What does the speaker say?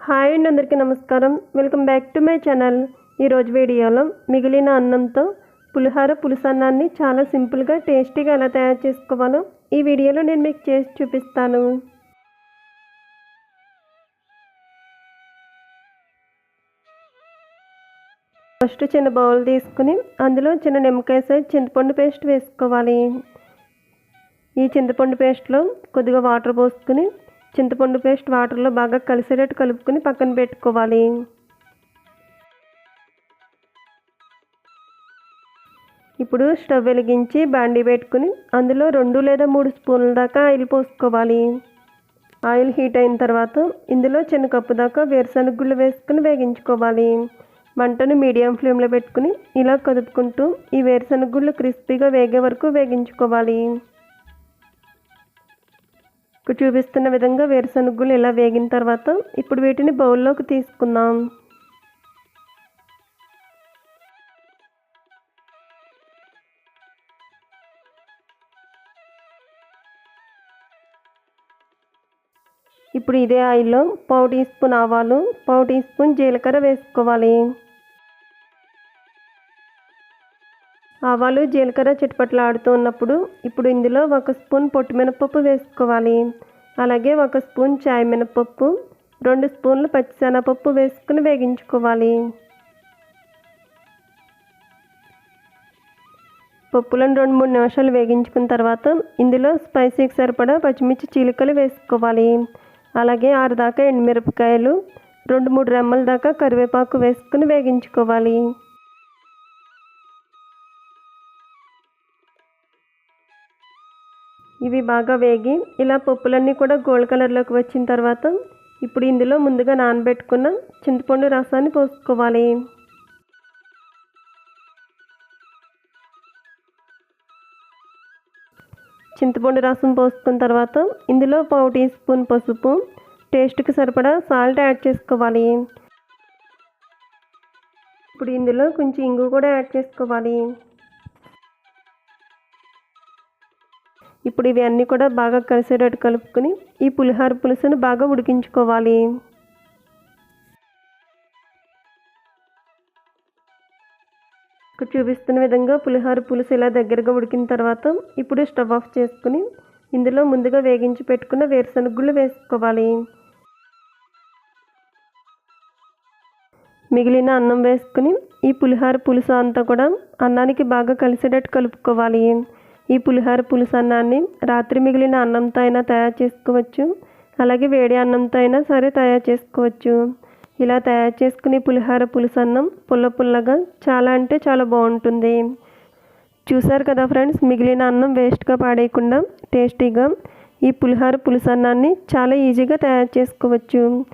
Hi అండి అందరికీ నమస్కారం. Welcome back to my channel. ఈరోజు వీడియోలో మిగిలిన అన్నంతో పులిహోర పులుసన్నాన్ని చాలా సింపుల్గా టేస్టీగా ఎలా తయారు చేసుకోవాలో ఈ వీడియోలో నేను మీకు చేసి చూపిస్తాను. ఫస్ట్ చిన్న బౌల్ తీసుకుని అందులో చిన్న నిమ్మకాయ సైజ్ చింతపండు పేస్ట్ వేసుకోవాలి. ఈ చింతపండు పేస్ట్లో కొద్దిగా వాటర్ పోసుకుని చింతపండు పేస్ట్ వాటర్లో బాగా కలిసేటట్టు కలుపుకొని పక్కన పెట్టుకోవాలి. ఇప్పుడు స్టవ్ వెలిగించి బాండీ పెట్టుకుని అందులో రెండు లేదా మూడు స్పూన్ల దాకా ఆయిల్ పోసుకోవాలి. ఆయిల్ హీట్ అయిన తర్వాత ఇందులో చిన్న కప్పు దాకా వేరుశనగ గుళ్ళు వేసుకుని వేగించుకోవాలి. మంటను మీడియం ఫ్లేమ్లో పెట్టుకుని ఇలా కదుపుకుంటూ ఈ వేరుశనగ గుళ్ళు క్రిస్పీగా వేగే వరకు వేగించుకోవాలి. ఇప్పుడు చూపిస్తున్న విధంగా వేరుశనగలు ఇలా వేగిన తర్వాత ఇప్పుడు వీటిని బౌల్లోకి తీసుకుందాం. ఇప్పుడు ఇదే ఆయిల్లో పావు టీ స్పూన్ ఆవాలు పావు టీ స్పూన్ జీలకర్ర వేసుకోవాలి. ఆవాలు జీలకర్ర చిట్పట్లు ఆడుతూ ఉన్నప్పుడు ఇప్పుడు ఇందులో ఒక స్పూన్ పొట్టు మినపప్పు వేసుకోవాలి. అలాగే ఒక స్పూన్ చాయ్ మినపప్పు రెండు స్పూన్లు పచ్చిశనగపప్పు వేసుకుని వేగించుకోవాలి. పప్పులను రెండు మూడు నిమిషాలు వేగించుకున్న తర్వాత ఇందులో స్పైసీకి సరిపడా పచ్చిమిర్చి చీలికలు వేసుకోవాలి. అలాగే ఆరు దాకా ఎండుమిరపకాయలు రెండు మూడు రెమ్మల దాకా కరివేపాకు వేసుకుని వేగించుకోవాలి. ఇవి బాగా వేగి ఇలా పప్పులన్నీ కూడా గోల్డ్ కలర్లోకి వచ్చిన తర్వాత ఇప్పుడు ఇందులో ముందుగా నానబెట్టుకున్న చింతపండు రసాన్ని పోసుకోవాలి. చింతపండు రసం పోసుకున్న తర్వాత ఇందులో పావు టీ స్పూన్ పసుపు టేస్ట్కి సరిపడా సాల్ట్ యాడ్ చేసుకోవాలి. ఇప్పుడు ఇందులో కొంచెం ఇంగు కూడా యాడ్ చేసుకోవాలి. ఇప్పుడు ఇవి అన్నీ కూడా బాగా కలిసేటట్టు కలుపుకొని ఈ పులిహోర పులుసును బాగా ఉడికించుకోవాలి. ఇక్కడ చూపిస్తున్న విధంగా పులిహోర పులుసు ఇలా దగ్గరగా ఉడికిన తర్వాత ఇప్పుడు స్టవ్ ఆఫ్ చేసుకుని ఇందులో ముందుగా వేగించి పెట్టుకున్న వేరుశనగ గుళ్ళు వేసుకోవాలి. మిగిలిన అన్నం వేసుకుని ఈ పులిహోర పులుసు అంతా కూడా అన్నానికి బాగా కలిసేటట్టు కలుపుకోవాలి. ఈ పులిహోర పులుసు అన్నాన్ని రాత్రి మిగిలిన అన్నంతో అయినా తయారు చేసుకోవచ్చు. అలాగే వేడి అన్నంతో అయినా సరే తయారు చేసుకోవచ్చు. ఇలా తయారు చేసుకుని పులిహోర పులుసు అన్నం పుల్ల పుల్లగా చాలా అంటే చాలా బాగుంటుంది. చూసారు కదా ఫ్రెండ్స్ మిగిలిన అన్నం వేస్ట్గా పాడేయకుండా టేస్టీగా ఈ పులిహోర పులుసు అన్నాన్ని చాలా ఈజీగా తయారు చేసుకోవచ్చు.